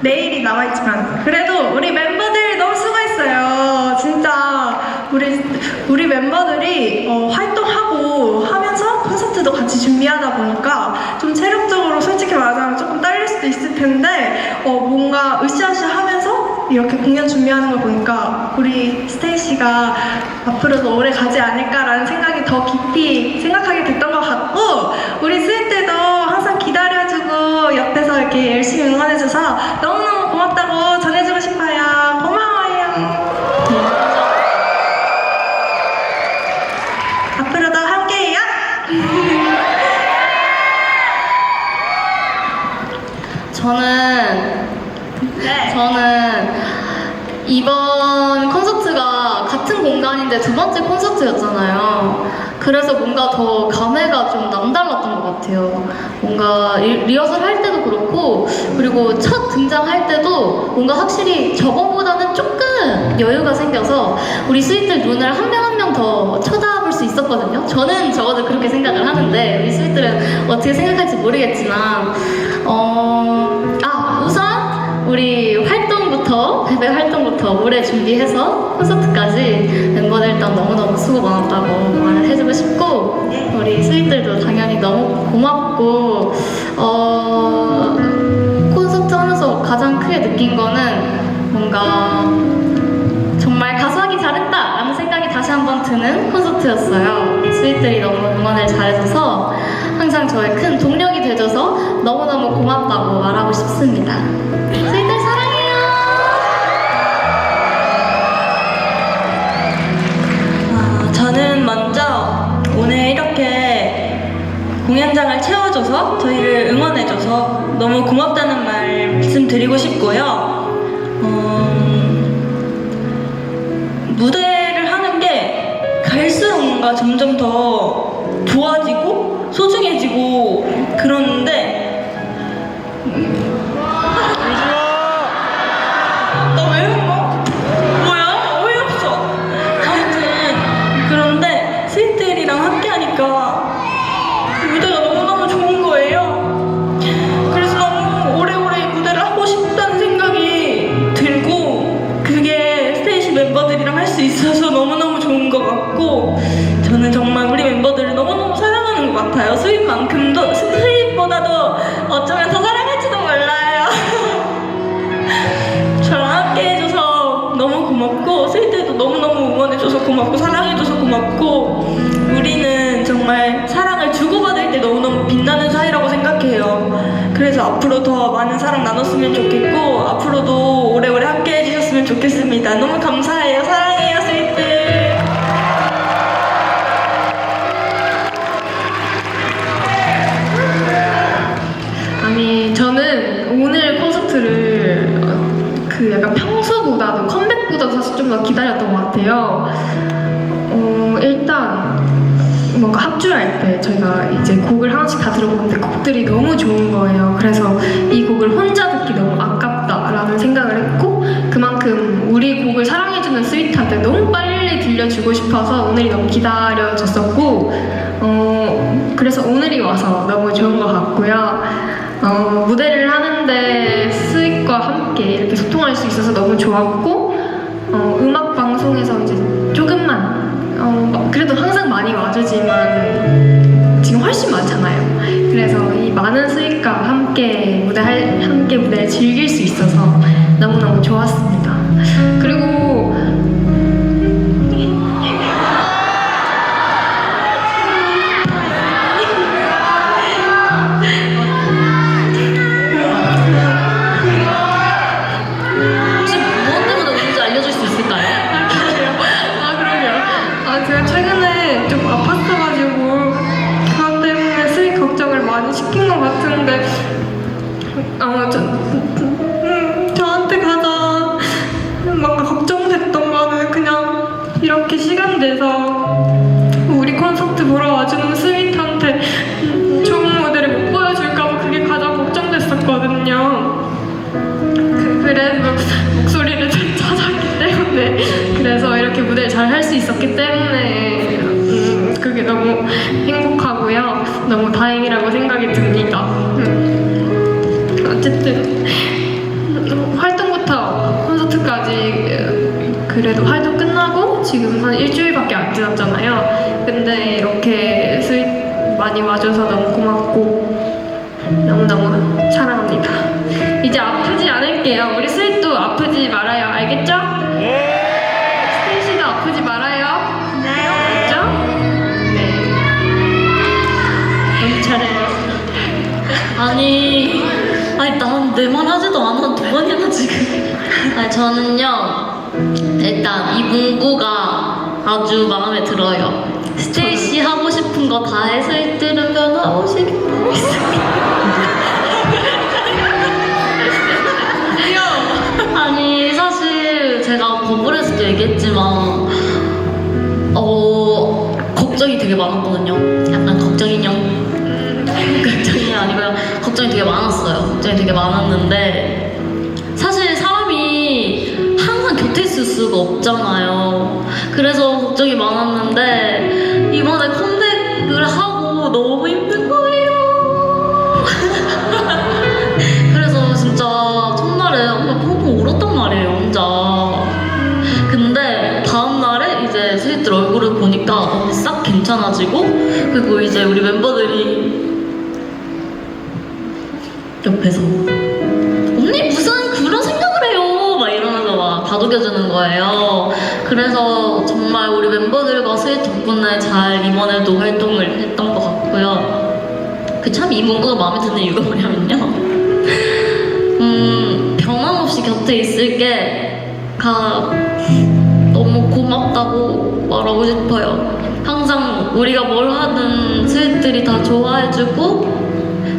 내일이 남아있지만 그래도 우리 멤버들 너무 수고했어요. 진짜 우리 우리 멤버들이 어, 활동하고 하면서 콘서트도 같이 준비하다 보니까 좀 체력적으로 솔직히 말하자면 조금 딸릴 수도 있을 텐데 어, 뭔가 으쌰으쌰하면서 이렇게 공연 준비하는 걸 보니까 우리 스테이씨가 앞으로도 오래 가지 않을까라는 생각이 더 깊이 생각하게 됐던 것 같고 우리 스윗들 이렇게 열심히 응원해줘서 너무너무 고맙다고 전해주고 싶어요. 고마워요. 앞으로도 함께해요. 저는 네. 저는 이번 콘서트가 같은 공간인데 두 번째 콘서트였잖아요. 그래서 뭔가 더 감회가 좀 남달랐던 것 같아요. 뭔가 리, 리허설 할 때도 그렇고, 그리고 첫 등장할 때도 뭔가 확실히 저번보다는 조금 여유가 생겨서 우리 스윗들 눈을 한 명 한 명 더 쳐다볼 수 있었거든요. 저는 적어도 그렇게 생각을 하는데, 우리 스윗들은 어떻게 생각할지 모르겠지만, 어, 아, 우선 우리 활 동부터, 베베 활동부터 오래 준비해서 콘서트까지 멤버들 일단 너무너무 수고 많았다고 말을 해주고 싶고, 우리 스윗들도 당연히 너무 고맙고, 어, 콘서트 하면서 가장 크게 느낀 거는 뭔가 정말 가수하기 잘했다 라는 생각이 다시 한번 드는 콘서트였어요. 스윗들이 너무 응원을 잘해줘서 항상 저의 큰 동력이 돼줘서 너무너무 고맙다고 말하고 싶습니다. 공연장을 채워줘서 저희를 응원해줘서 너무 고맙다는 말씀 드리고 싶고요. 음, 무대를 하는 게 갈수록 뭔가 점점 더 좋아지고 소중해지고 스윗만큼도 스윗보다도 어쩌면 더 사랑할지도 몰라요. 저랑 함께 해줘서 너무 고맙고 스윗들도 너무너무 응원해줘서 고맙고 사랑해줘서 고맙고 우리는 정말 사랑을 주고받을 때 너무너무 빛나는 사이라고 생각해요 그래서 앞으로 더 많은 사랑 나눴으면 좋겠고 앞으로도 오래오래 함께 해주셨으면 좋겠습니다 너무 뭔가 합주할 때 저희가 이제 곡을 하나씩 다 들어보는데 곡들이 너무 좋은 거예요. 그래서 이 곡을 혼자 듣기 너무 아깝다라는 생각을 했고 그만큼 우리 곡을 사랑해주는 스윗한테 너무 빨리 들려주고 싶어서 오늘이 너무 기다려졌었고 어, 그래서 오늘이 와서 너무 좋은 것 같고요. 어, 무대를 하는데 스윗과 함께 이렇게 소통할 수 있어서 너무 좋았고 어, 음악 방송에서 이제 그래도 항상 많이 와주지만 지금 훨씬 많잖아요. 그래서 이 많은 스윗과 함께 무대 할, 함께 무대를 즐길 수 있어서 너무너무 좋았습니다. 그리고 너무 다행이라고 생각이 듭니다. 음. 어쨌든 활동부터 콘서트까지 음, 그래도 활동 끝나고 지금 한 일주일밖에 안 지났잖아요. 근데 이렇게 스윗 많이 와줘서 너무 고맙고 너무너무 사랑합니다. 이제 아프지 않을게요. 우리 스윗도 아프지 말아요. 알겠죠? 지금. 아니 저는요 일단 이 문구가 아주 마음에 들어요. 스테이시 하고 싶은 거 다 해서 들으면 하고 싶어. 아니 사실 제가 버블에서도 얘기했지만 어 걱정이 되게 많았거든요. 약간 걱정인형. 걱정이 아니고요. 걱정이 되게 많았어요. 걱정이 되게 많았는데 있을 수가 없잖아요. 그래서 걱정이 많았는데 이번에 컴백을 하고 너무 힘든 거예요. 그래서 진짜 첫날에 엄마 펑펑 울었단 말이에요, 혼자. 근데 다음날에 이제 스위들 얼굴을 보니까 싹 괜찮아지고 그리고 이제 우리 멤버들이 그래서 정말 우리 멤버들과 스윗 덕분에 잘 이번에도 활동을 했던 것 같고요. 그 참 이 문구가 마음에 드는 이유가 뭐냐면요. 음 변함없이 곁에 있을 게가 너무 고맙다고 말하고 싶어요. 항상 우리가 뭘 하든 스윗들이 다 좋아해주고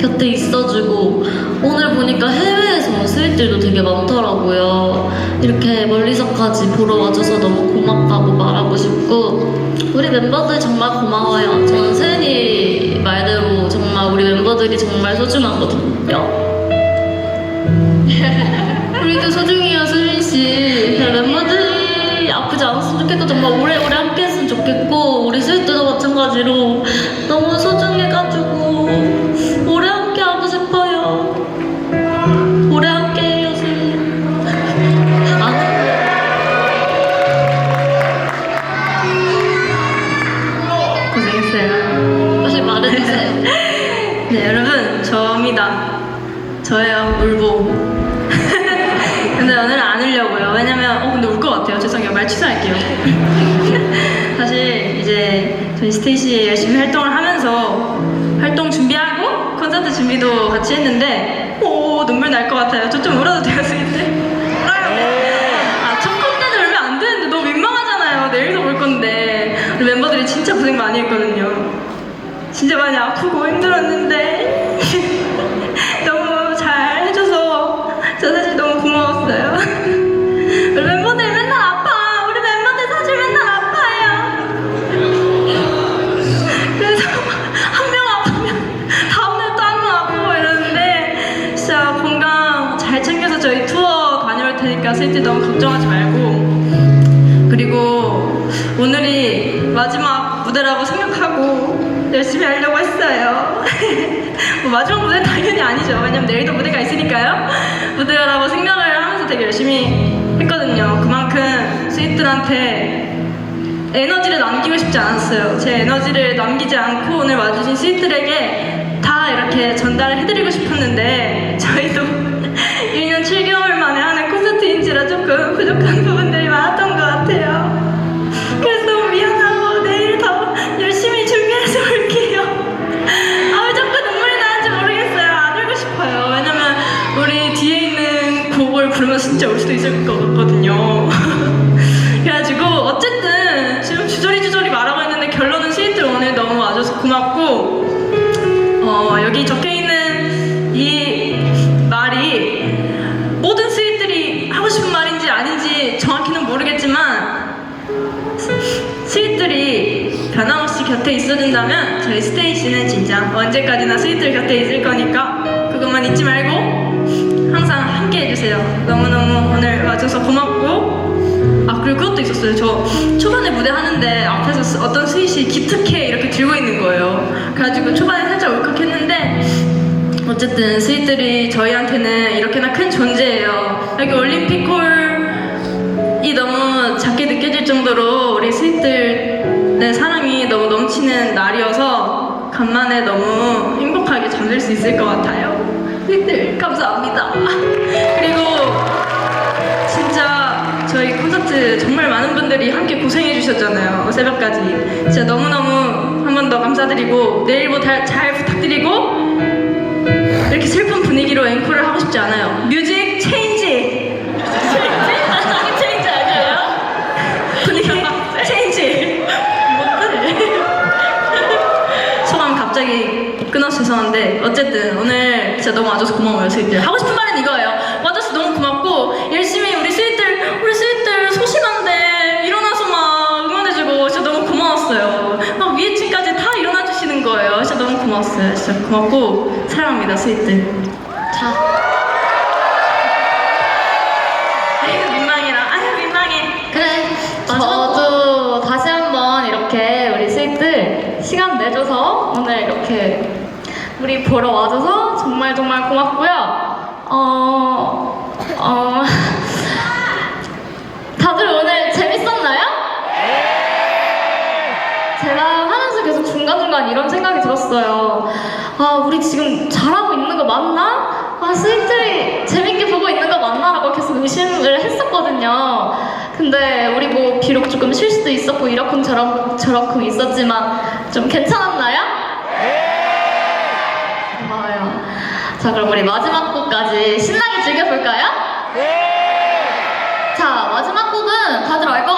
곁에 있어주고 오늘 보니까 해외에서 온 스윗들도 되게 많더라고요. 이렇게 멀리서까지 보러 와줘서 너무 고맙다고 말하고 싶고 우리 멤버들 정말 고마워요. 저는 세은이 말대로 정말 우리 멤버들이 정말 소중하거든요. 우리도 소중해요, 수린 씨. 멤버들이 아프지 않았으면 좋겠고 정말 오래오래 함께했으면 좋겠고 우리 스윗들도 마찬가지로 너무 소중해가지고 죄송해요. 말 취소할게요. 사실, 이제, 저희 스테이시 열심히 활동을 하면서, 활동 준비하고, 콘서트 준비도 같이 했는데, 오, 눈물 날 것 같아요. 저 좀 울어도 돼요, 스윗들? 아, 첫 콘서트 울면 안 되는데, 너무 민망하잖아요. 내일도 올 건데. 우리 멤버들이 진짜 고생 많이 했거든요. 진짜 많이 아프고 힘들었는데 마지막 무대 당연히 아니죠. 왜냐면 내일도 무대가 있으니까요. 무대라고 생각을 하면서 되게 열심히 했거든요. 그만큼 스윗들한테 에너지를 남기고 싶지 않았어요. 제 에너지를 남기지 않고 오늘 와주신 스윗들에게 다 이렇게 전달을 해드리고 싶었는데 저희도 1년 7개월 만에 하는 콘서트인지라 조금 부족한 부분 있어준다면 저희 스테이시는 진짜 언제까지나 스윗들 곁에 있을 거니까 그것만 잊지 말고 항상 함께 해주세요. 너무너무 오늘 와줘서 고맙고 아 그리고 그것도 있었어요. 저 초반에 무대 하는데 앞에서 스- 어떤 스윗이 기특해 이렇게 들고 있는 거예요. 그래가지고 초반에 살짝 울컥했는데 어쨌든 스윗들이 저희한테는 이렇게나 큰 존재예요. 여기 올림픽 홀이 너무 잘 정도로 우리 스윗들 의 사랑이 너무 넘치는 날이어서 간만에 너무 행복하게 잠들 수 있을 것 같아요. 스윗들 감사합니다. 그리고 진짜 저희 콘서트 정말 많은 분들이 함께 고생해 주셨잖아요. 새벽까지. 진짜 너무너무 한 번 더 감사드리고 내일도 잘, 잘 부탁드리고 이렇게 슬픈 분위기로 앵콜을 하고 싶지 않아요. 뮤직 체인지! 체인지? 체인지 아니에요? 분위기 체인지! 소감 갑자기 끊어서 죄송한데 어쨌든 오늘 진짜 너무 와줘서 고마워요. 스윗들 하고 싶은 말은 이거예요. 와줘서 너무 고맙고 열심히 우리 스윗들 우리 스윗들 소심한데 일어나서 막 응원해주고 진짜 너무 고마웠어요. 막 위에 층까지 다 일어나 주시는 거예요. 진짜 너무 고마웠어요. 진짜 고맙고 사랑합니다 스윗들 우리 보러 와줘서 정말 정말 고맙고요. 어, 어, 다들 오늘 재밌었나요? 제가 하면서 계속 중간중간 이런 생각이 들었어요. 아, 우리 지금 잘하고 있는 거 맞나? 아, 스윗들이 재밌게 보고 있는 거 맞나라고 계속 의심을 했었거든요. 근데 우리 뭐 비록 조금 실수도 있었고 이러쿵 저러쿵 저러쿵 있었지만 좀 괜찮았나요? 자, 그럼 우리 마지막 곡까지 신나게 즐겨볼까요? 자, 마지막 곡은 다들 알것